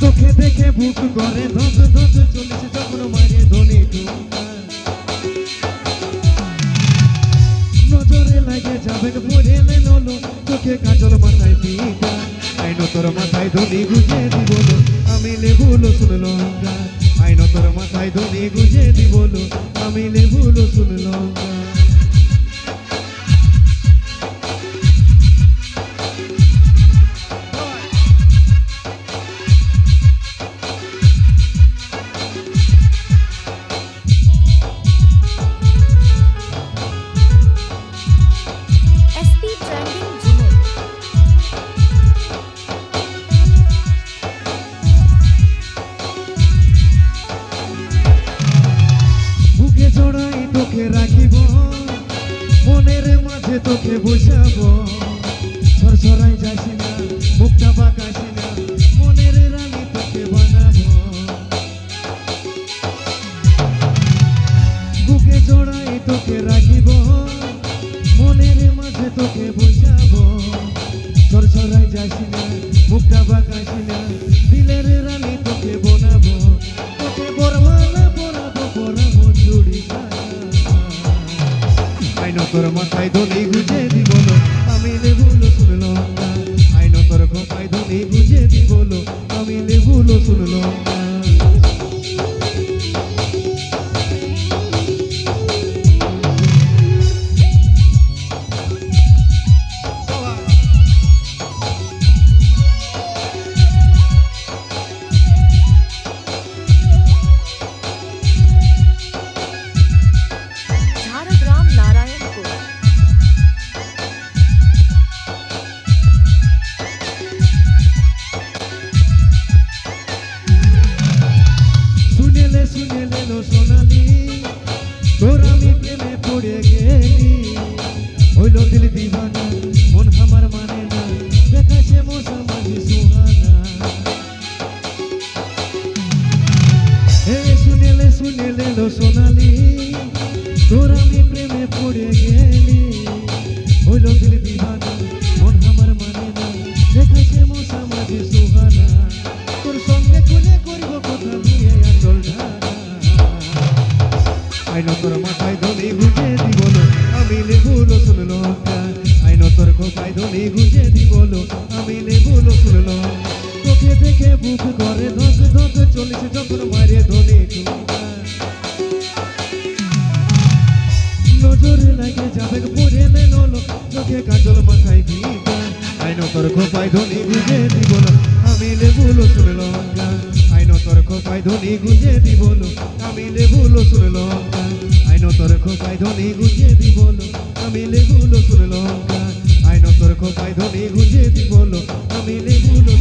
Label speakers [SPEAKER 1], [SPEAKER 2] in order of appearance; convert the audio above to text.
[SPEAKER 1] তোকে দেখে বুক করে। ধক ধক চলেছে যখন মারে ধনি নজরে লাগে যাবে পরে নলো চোখে কাজল মাথায় টিকা আইন তোর মাথায় ধনি গুজে দিবল আমি লেবুলো শুনলো আইন তোর মাথায় ধনি গুজে দিবল আমি লেবুলো শুনলো তোকে রাখিব, মনের মাঝে তোকে বসাবো। সরসরাই যাসি না মুখটা বাঁকাসি না, মনের রানী তোকে বানাবো। বুকে জড়াই তোকে রাখিব, মনের মাঝে তোকে বসাবো। সরসরাই যাসি না মুখটা বাঁকাসি না, দিলের রানী তোকে বানাবো। তোর মাথায় ধনি গুজে দিব আমি লেবুল শুনলো আইন তোর খোপায় ধনি গুজে দিব আমি লেবুলো শুনলো শুনেলে শুনেলে লো সোনালি। তোর আমি প্রেমে পড়ে গেলি। হইল দিল দিবানা, মন আমার মানে না। দেখাছে মশা মাঝি সুহানা। হে, শুনেলে শুনেলে সোনালি। ধনি গুজে দিবল আমি লেবুলো শুনলো আইন তোর খোপায় ধনি গুজে দিবল আমি লেবুলো শুনলো তোকে দেখে বুক করে ধক ধক চলেছে যখন মারে ধনি নজরে লাগে যাবে পরে নলো চোখে কাজল মাথায় ভিজা। আইন তোর খোপায় ধনি গুজে দিবল ধনি গুজে দিবল আমি লেবুলো লঙ্কা। আইন তোর খোপায় ধনি গুজে দিবল আমি লেবুলো লঙ্কা। আইন তোর খোপায় ধনি গুজে দিবল আমি লেবুলো